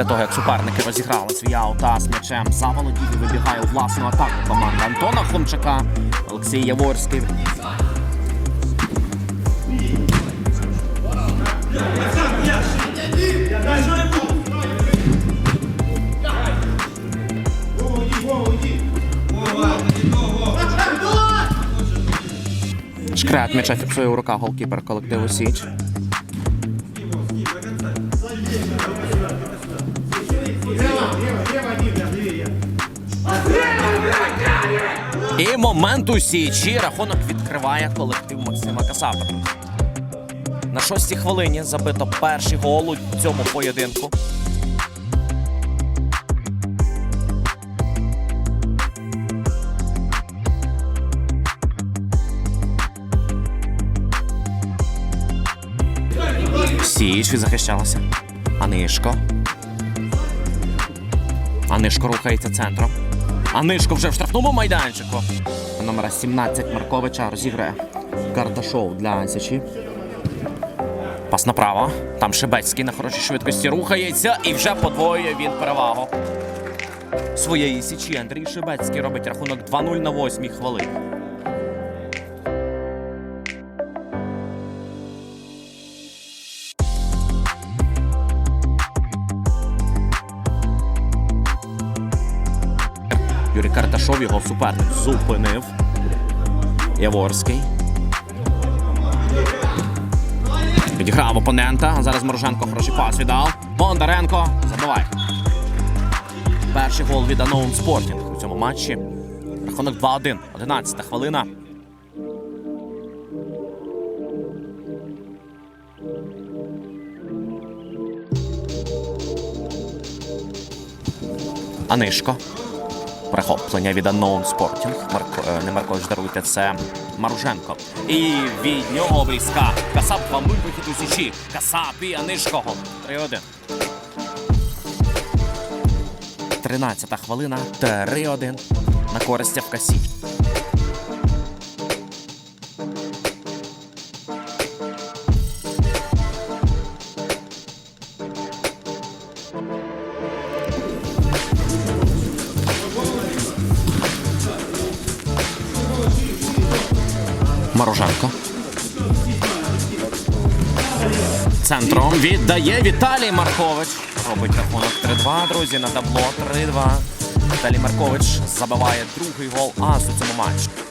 Після того, як суперники розіграли свій аута з м'ячем, заволодів і вибігає у власну атаку команда Антона Хомчака, Олексій Яворський. Шкрет м'яча фіксує у руках голкіпер колективу Січ. І момент у Січі рахунок відкриває колектив Максима Касапа. На шостій хвилині забито перший гол у цьому поєдинку. Січ захищалася. Анишко. Анишко рухається центром. Анишко вже в штрафному майданчику. Номера 17 Марковича розіграє Кардашов для Січі. Пас направо. Там Шебецький на хорошій швидкості рухається і вже подвоює він перевагу. Своєї січі Андрій Шебецький робить рахунок 2-0 на 8 хвилині. Юрій Карташов його суперник зупинив. Яворський. Підіграв опонента. Зараз Мороженко хороший пас віддав. Бондаренко забиває. Перший гол від Аноун Спортінг у цьому матчі. Рахунок 2-1. 11 хвилина. Анишко. Перехоплення від Unknown Sporting. Марко, е, не Маркович, даруйте, це Маруженко. І від нього близька. Касап 2 0 вихід у січі. Касап і Анишкого. 3-1. 13 хвилина. 3-1 на користь ФК Мороженко. Центром віддає Віталій Маркович. Робить рахунок 3-2, друзі, на табло 3-2. Віталій Маркович забиває другий гол Асу цьому матчі.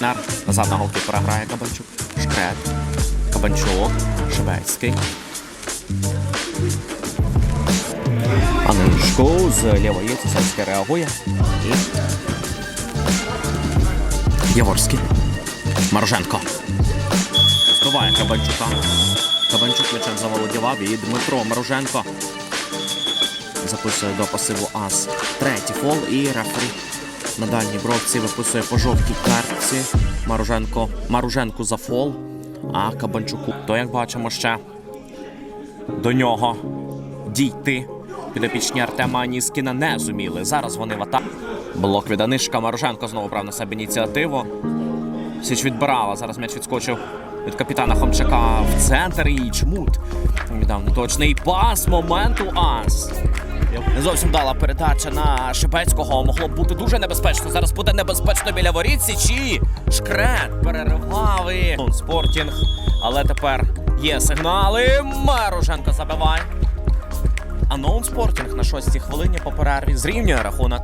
Нар. Назад на голкіпера грає Кабанчук. Шкрет. Кабанчук. Шебецький. Анишко з лівої Цесарський реагує. І... Яворський. Марженко. Збиває Кабанчука. Кабанчук м'ячем заволодівав і Дмитро Маруженко записує до пасиву Ас. Третій фол і рефері на дальній бровці виписує по жовтій картці Маруженко. Маруженку за фол, а Кабанчуку. То, як бачимо, ще до нього дійти. Підопічні Артема Аніскіна не зуміли. Зараз вони в атаку. Блок від Анишка. Маруженко знову брав на себе ініціативу. Січ відбирала. Зараз м'яч відскочив від капітана Хомчака в центр і чмут. Віддав неточний пас моменту ас. Не зовсім дала передача на Шипецького. Могло б бути дуже небезпечно. Зараз буде небезпечно біля воріт Січі. Шкрет переривав і Спортінг. Але тепер є сигнали. Маруженко забиває. Аноун Спортінг на шостій хвилині по перерві зрівнює рахунок.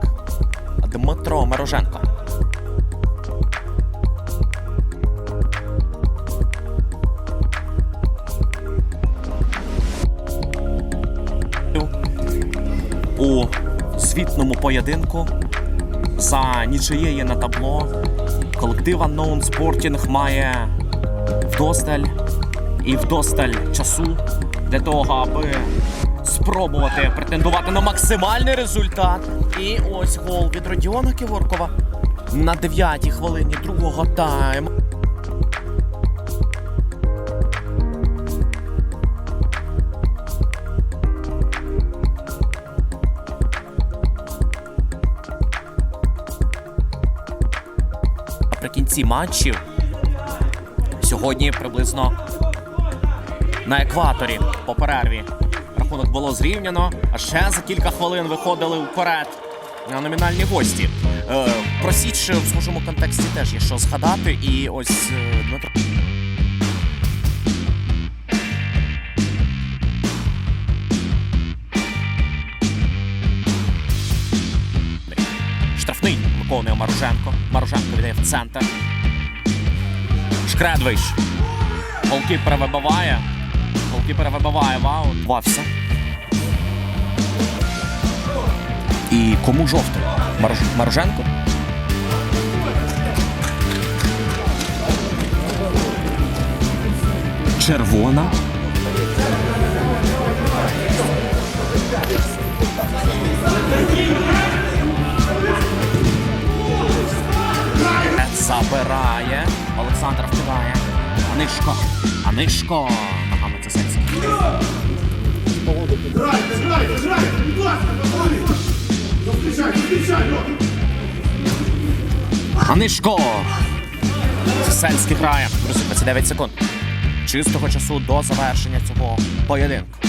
Дмитро Мироженко. У звітному поєдинку за нічиєї на табло. Колектив Unknown Sporting має вдосталь і вдосталь часу для того, аби спробувати претендувати на максимальний результат. І ось гол від Родіона Ківоркова. на 9-й хвилині другого тайму. Наприкінці матчів сьогодні приблизно на екваторі по перерві. Рахунок було зрівняно, а ще за кілька хвилин виходили вперед на номінальні гості. Е, про Січ в схожому контексті теж є що згадати. І ось е, Дмитро. Штрафний виконує Маруженко. Маруженко віддає в центр. Шкредвич. Голкіпер вибиває. Голкіпер вибиває вау. Вався. І кому жовтий? Маруж... Маруженко? Червона. Забирає. Анишко. Анишко. Ногами це сенсі. Грайте, грайте, грайте, будь ласка! Зустрічай, зустрічай, Анишко. Сельський грає. Друзі, 29 секунд. Чистого часу до завершення цього поєдинку.